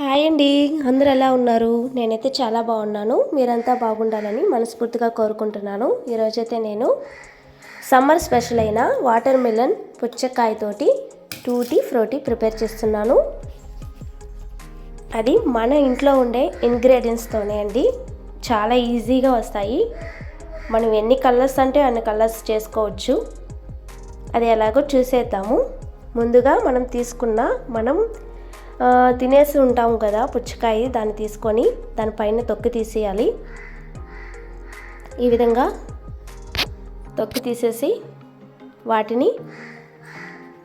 Hi అండి. అందరు ఎలా ఉన్నారు? నేనైతే చాలా బాగున్నాను. మీరంతా బాగుండాలని మనస్ఫూర్తిగా కోరుకుంటున్నాను. ఈరోజైతే నేను సమ్మర్ స్పెషల్ అయిన వాటర్ మిలన్ పుచ్చకాయతోటి టూటీ ఫ్రూటీ ప్రిపేర్ చేస్తున్నాను. అది మన ఇంట్లో ఉండే ఇంగ్రీడియంట్స్తోనే అండి. చాలా ఈజీగా వస్తాయి. మనం ఎన్ని కలర్స్ అంటే అన్ని కలర్స్ చేసుకోవచ్చు. అది ఎలాగో చూసేద్దాము. ముందుగా మనం తీసుకున్న మనం తినేసి ఉంటాం కదా పుచ్చకాయ దాన్ని తీసుకొని దానిపైన తొక్కు తీసేయాలి. ఈ విధంగా తొక్కు తీసేసి వాటిని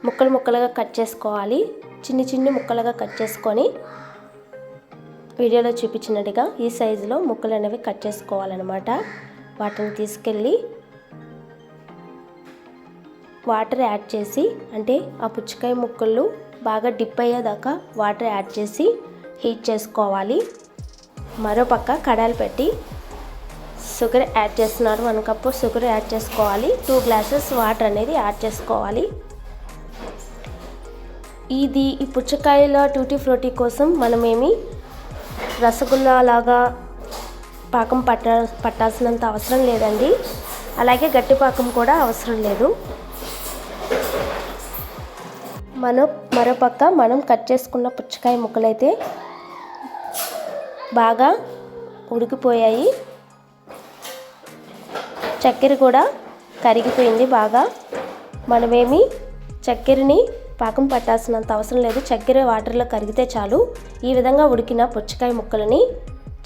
ముక్కలు ముక్కలుగా కట్ చేసుకోవాలి. చిన్ని చిన్ని ముక్కలుగా కట్ చేసుకొని వీడియోలో చూపించినట్టుగా ఈ సైజులో ముక్కలు అనేవి కట్ చేసుకోవాలన్నమాట. వాటిని తీసుకెళ్ళి వాటర్ యాడ్ చేసి అంటే ఆ పుచ్చకాయ ముక్కలు బాగా డిప్ అయ్యేదాకా వాటర్ యాడ్ చేసి హీట్ చేసుకోవాలి. మరో పక్క కడాయిలు పెట్టి షుగర్ యాడ్ చేస్తున్నారు. వన్ కప్పు షుగర్ యాడ్ చేసుకోవాలి. టూ గ్లాసెస్ వాటర్ అనేది యాడ్ చేసుకోవాలి. ఇది ఈ పుచ్చకాయల టూటీ ఫ్రూటీ కోసం మనమేమి రసగుల్లా లాగా పాకం పట్ట పట్టాల్సినంత అవసరం లేదండి. అలాగే గట్టి పాకం కూడా అవసరం లేదు. మనం మరోపక్క మనం కట్ చేసుకున్న పుచ్చకాయ ముక్కలైతే బాగా ఉడికిపోయాయి. చక్కెర కూడా కరిగిపోయింది బాగా. మనమేమి చక్కెరని పాకం పట్టాల్సినంత అవసరం లేదు. చక్కెర వాటర్లో కరిగితే చాలు. ఈ విధంగా ఉడికిన పుచ్చకాయ ముక్కలని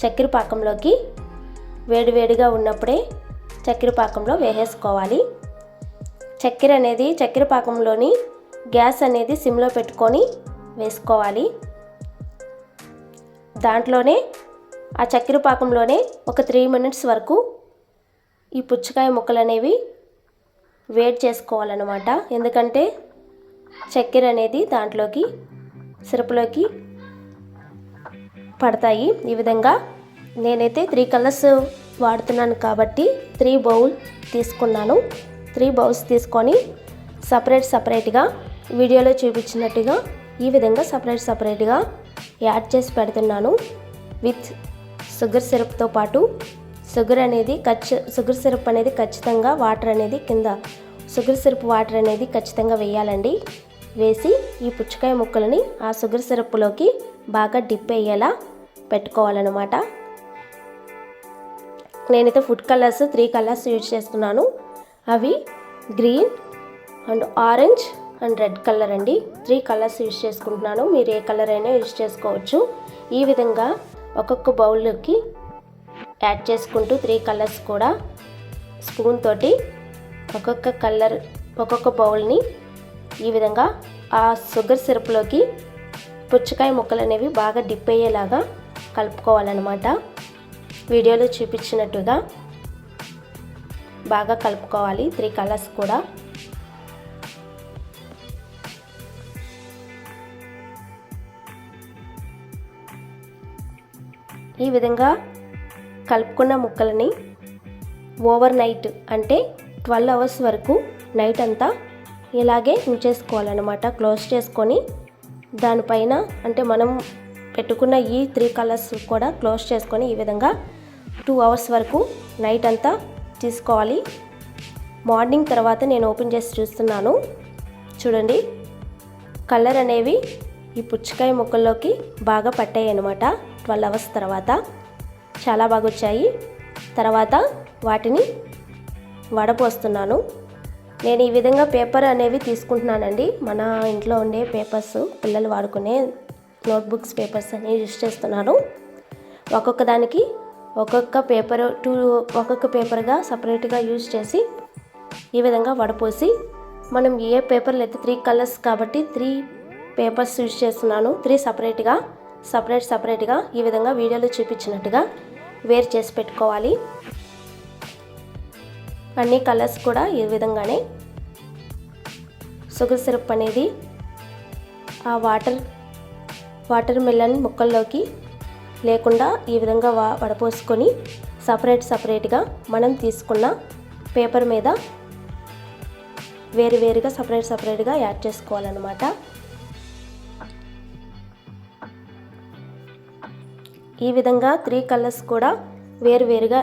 చక్కెర పాకంలోకి వేడివేడిగా ఉన్నప్పుడే చక్కెర పాకంలో వేసేసుకోవాలి. చక్కెర అనేది చక్కెర పాకంలోని గ్యాస్ అనేది సిమ్లో పెట్టుకొని వేసుకోవాలి. దాంట్లోనే ఆ చక్కెర పాకంలోనే ఒక త్రీ మినిట్స్ వరకు ఈ పుచ్చకాయ ముక్కలు అనేవి వేడి చేసుకోవాలన్నమాట. ఎందుకంటే చక్కెర అనేది దాంట్లోకి సిరపులోకి పడతాయి. ఈ విధంగా నేనైతే త్రీ కలర్స్ వాడుతున్నాను కాబట్టి త్రీ బౌల్ తీసుకున్నాను. త్రీ బౌల్స్ తీసుకొని సపరేట్ సపరేట్గా వీడియోలో చూపించినట్టుగా ఈ విధంగా సపరేట్ సపరేట్గా యాడ్ చేసి పెడుతున్నాను. విత్ షుగర్ సిరప్తో పాటు షుగర్ అనేది ఖచ్చి షుగర్ సిరప్ అనేది ఖచ్చితంగా వాటర్ అనేది కింద షుగర్ సిరప్ వాటర్ అనేది ఖచ్చితంగా వేయాలండి. వేసి ఈ పుచ్చకాయ ముక్కలని ఆ షుగర్ సిరప్లోకి బాగా డిప్ అయ్యేలా పెట్టుకోవాలన్నమాట. నేనైతే food colours three colours use చేస్తున్నాను. అవి green and orange and red colour అండి. త్రీ కలర్స్ యూజ్ చేసుకుంటున్నాను. మీరు ఏ కలర్ అయినా యూజ్ చేసుకోవచ్చు. ఈ విధంగా ఒక్కొక్క బౌల్కి యాడ్ చేసుకుంటూ త్రీ కలర్స్ కూడా స్పూన్ తోటి ఒక్కొక్క కలర్ ఒక్కొక్క బౌల్ని ఈ విధంగా ఆ షుగర్ సిరప్లోకి పుచ్చకాయ ముక్కలు అనేవి బాగా డిప్ అయ్యేలాగా కలుపుకోవాలన్నమాట. వీడియోలో చూపించినట్టుగా బాగా కలుపుకోవాలి. త్రీ కలర్స్ కూడా ఈ విధంగా కలుపుకున్న ముక్కలని ఓవర్ నైట్ అంటే ట్వెల్వ్ అవర్స్ వరకు నైట్ అంతా ఇలాగే ఉంచేసుకోవాలన్నమాట. క్లోజ్ చేసుకొని దానిపైన అంటే మనం పెట్టుకున్న ఈ త్రీ కలర్స్ కూడా క్లోజ్ చేసుకొని ఈ విధంగా టూ అవర్స్ వరకు నైట్ అంతా తీసుకోవాలి. మార్నింగ్ తర్వాత నేను ఓపెన్ చేసి చూస్తున్నాను. చూడండి కలర్ అనేవి ఈ పుచ్చకాయ ముక్కల్లోకి బాగా పట్టాయి అనమాట ట్వెల్వ్ అవర్స్ తర్వాత. చాలా బాగా వచ్చాయి తర్వాత వాటిని వడపోస్తున్నాను. నేను ఈ విధంగా పేపర్ అనేవి తీసుకుంటున్నానండి. మన ఇంట్లో ఉండే పేపర్స్ పిల్లలు వాడుకునే నోట్బుక్స్ పేపర్స్ అనేవి యూజ్ చేస్తున్నాను. ఒక్కొక్క దానికి ఒక్కొక్క పేపర్ టూ ఒక్కొక్క పేపర్గా సపరేట్గా యూజ్ చేసి ఈ విధంగా వడపోసి మనం ఏ పేపర్లు అయితే త్రీ కలర్స్ కాబట్టి త్రీ పేపర్స్ యూజ్ చేస్తున్నాను. త్రీ సపరేట్గా సపరేట్ సపరేట్గా ఈ విధంగా వీడియోలో చూపించినట్టుగా వేరు చేసి పెట్టుకోవాలి. అన్ని కలర్స్ కూడా ఈ విధంగానే. షుగర్ సిరప్ అనేది ఆ వాటర్ వాటర్ మిల్లన్ ముక్కల్లోకి లేకుండా ఈ విధంగా వా వడపోసుకొని సపరేట్ సపరేట్గా మనం తీసుకున్న పేపర్ మీద వేరు వేరుగా సపరేట్ సపరేట్గా యాడ్ చేసుకోవాలన్నమాట. ఈ విధంగా త్రీ కలర్స్ కూడా వేరువేరుగా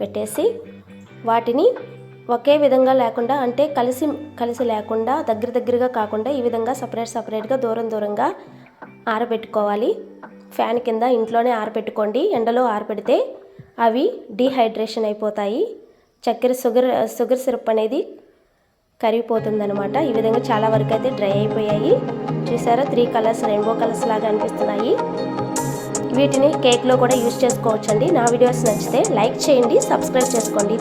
పెట్టేసి వాటిని ఒకే విధంగా లేకుండా అంటే కలిసి కలిసి లేకుండా దగ్గర దగ్గరగా కాకుండా ఈ విధంగా సపరేట్ సపరేట్గా దూరం దూరంగా ఆరబెట్టుకోవాలి. ఫ్యాన్ కింద ఇంట్లోనే ఆరబెట్టుకోండి. ఎండలో ఆరబెడితే అవి డీహైడ్రేషన్ అయిపోతాయి. చక్కెర షుగర్ షుగర్ సిరప్ అనేది కరిగిపోతుందనమాట ఈ విధంగా చాలా వరకు అయితే డ్రై అయిపోయాయి. చూసారా? త్రీ కలర్స్ రెయిన్బో కలర్స్ లాగా అనిపిస్తున్నాయి. వీటిని కేక్లో కూడా యూజ్ చేసుకోవచ్చండి. నా వీడియోస్ నచ్చితే లైక్ చేయండి సబ్స్క్రైబ్ చేసుకోండి.